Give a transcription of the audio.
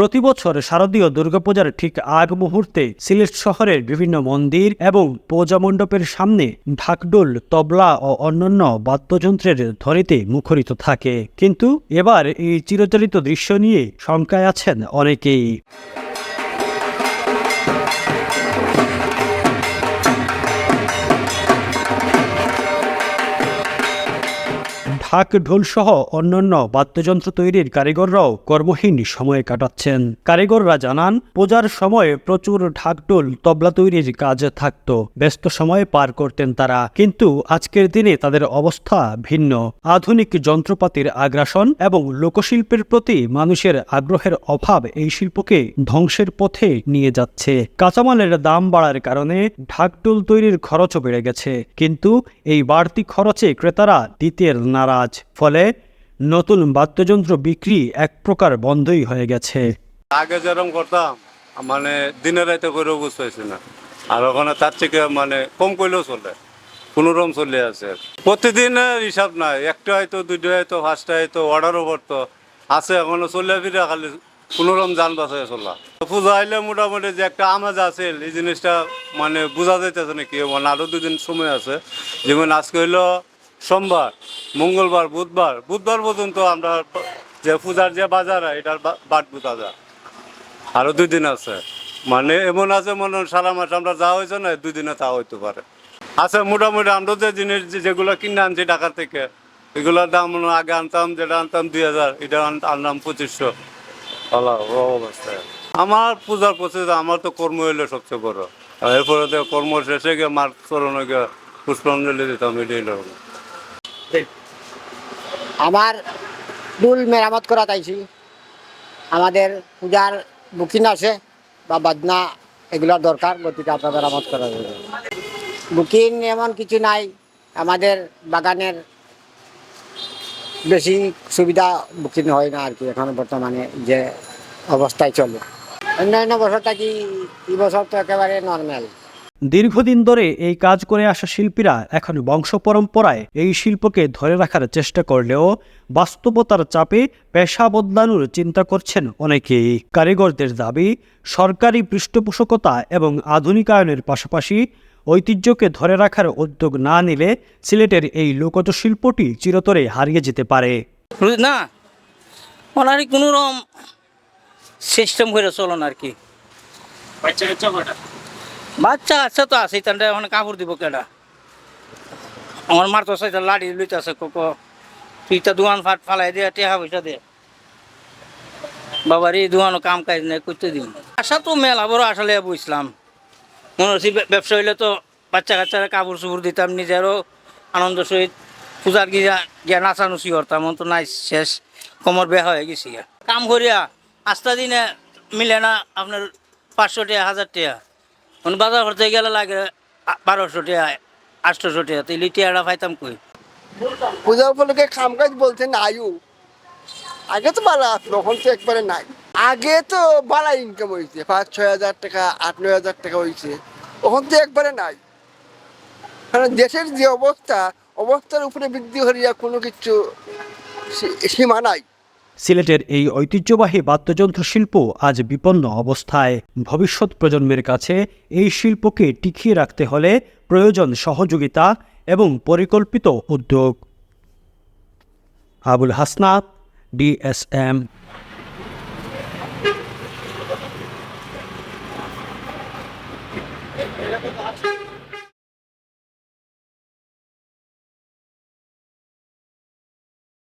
প্রতি বছর শারদীয় দুর্গাপূজার ঠিক আগ মুহূর্তে সিলেট শহরের বিভিন্ন মন্দির এবং পূজা মণ্ডপের সামনে ঢাকডোল, তবলা ও অন্যান্য বাদ্যযন্ত্রের ধ্বনিতে মুখরিত থাকে। কিন্তু এবার এই চিরচরিত দৃশ্য নিয়ে শঙ্কায় আছেন অনেকেই। ঢাক ঢোল সহ অন্যান্য বাদ্যযন্ত্র তৈরির কারিগররাও কর্মহীন সময় কাটাচ্ছেন। কারিগররা জানান, পূজার সময় প্রচুর ঢাক ঢাকঢোল তবলা তৈরির কাজ থাকত। ব্যস্ত সময় পার করতেন তারা। কিন্তু আজকের দিনে তাদের অবস্থা ভিন্ন। আধুনিক যন্ত্রপাতির আগ্রাসন এবং লোকশিল্পের প্রতি মানুষের আগ্রহের অভাব এই শিল্পকে ধ্বংসের পথে নিয়ে যাচ্ছে। কাঁচামালের দাম বাড়ার কারণে ঢাকঢোল তৈরির খরচও বেড়ে গেছে। কিন্তু এই বাড়তি খরচে ক্রেতারা দিতে নারাজ ফলে নতুন বাদ্যযন্ত্র বিক্রি এক প্রকার বন্ধই হয়ে গেছে। আগে যেরকম করতাম মানে দিনে রাতে করেও বুঝতে না। আর ওখানে তার থেকে মানে কম করলেও চলে, কোনোরকম চলে আছে। প্রতিদিনের হিসাব নাই, একটা হয়তো, দুইটা হয়তো, পাঁচটা হয়তো, অর্ডারও করতো। আছে, এখনও চলে ফিরে, খালি কোনোরকম যান বাসায় চলা। পূজা আইলে মোটামুটি যে একটা আমেজ আছে, এই জিনিসটা মানে বোঝা যাইতেছে নাকি মানে আরও দুদিন সময় আছে। যেমন আজকে হইল সোমবার, মঙ্গলবার, বুধবার। বুধবার পর্যন্ত আমরা যে পূজার যে বাজার এটার বা- বাট বুঝা যায়। আরও দুই দিন আছে। মানে এমন আছে, মনে হয় সারা মাস আমরা যা হয়েছে না, দুই দিনে তা হইতে পারে। আচ্ছা মোটামুটি আমরা যে জিনিস যেগুলো কিনে আনছি ঢাকা থেকে, এগুলোর দাম আগে আনতাম, যেটা আনতাম দুই হাজার, এটা আন- আনলাম পঁচিশশো। ও অবস্থায় আমার পূজার প্রসেস, আমার তো কর্ম হইল সবচেয়ে বড়। এরপরে তো কর্ম শেষে গিয়ে মার চরণে গিয়ে পুষ্পাঞ্জলি দিতাম, এটাই আমার ডুল মেরামত করা চাইছি আমাদের পূজার বুকিং আছে বা বাজনা এগুলোর দরকার, গতিকে আপনার মেরামত করা যাবে। বুকিং এমন কিছু নাই, আমাদের বাগানের বেশি সুবিধা বুকিং হয় না আর কি, এখন বর্তমানে যে অবস্থায় চলে। অন্যান্য বছর থাকি এই বছর তো একেবারে নর্মাল দীর্ঘদিন ধরে এই কাজ করে আসা শিল্পীরা এখন বংশ পরম্পরায় এই শিল্পকে ধরে রাখার চেষ্টা করলেও বাস্তবতার চাপে পেশা বদলানোর চিন্তা করছেন অনেকেই। কারিগরদের দাবি সরকারি পৃষ্ঠপোষকতা এবং আধুনিকায়নের পাশাপাশি ঐতিহ্যকে ধরে রাখার উদ্যোগ না নিলে সিলেটের এই লোকজ শিল্পটি চিরতরে হারিয়ে যেতে পারে। না ওনারই কোনো রকম সিস্টেম করে চলন আর কি। বাচ্চা আছে তো আছে তান্ডে এখন কাপড় দিব কেডা? আমার মার তো সাইতে লাড়ি লইতে আছে কক তুই তো দোকান ফাট ফালাই দিয়ে, টেহা পয়সা দে বাবার এই দোকানও কাম কাজ নেই করতে দিন আশা তো মেলা বড় আসলে বুঝলাম মনে হচ্ছে ব্যবসা হইলে তো বাচ্চা কাচ্চারা কাপড় চুপড় দিতাম, নিজেরও আনন্দ সহিত পূজার গিয়া গিয়া নাচানুচি করতাম, মন তো নাই শেষ, কোমর বেয়া হয়ে গেছি কাম করিয়া, আস্তা দিনে মিলে না আপনার পাঁচশো টাকা হাজার টাকা মানে বাজার করতে গেলে লাগে বারোশো টাকা আটশোশো টাকা তো লিটিয়াটা পাইতাম কই পূজা উপলক্ষে খাম কাজ বলতে নাইও আগে তো ভালো আসলো এখন তো একবারে নাই আগে তো ভালো ইনকাম হয়েছে পাঁচ ছয় হাজার টাকা আট নয় হাজার টাকা হয়েছে ওখান তো একবারে নাই কারণ দেশের যে অবস্থা অবস্থার উপরে বৃদ্ধি হরিয়া কোনো কিছু সীমা নাই সিলেটের এই ঐতিহ্যবাহী বাদ্যযন্ত্র শিল্প আজ বিপন্ন অবস্থায়। ভবিষ্যৎ প্রজন্মের কাছে এই শিল্পকে টিকিয়ে রাখতে হলে প্রয়োজন সহযোগিতা এবং পরিকল্পিত উদ্যোগ। আবুল হাসনাত, ডিএসএম।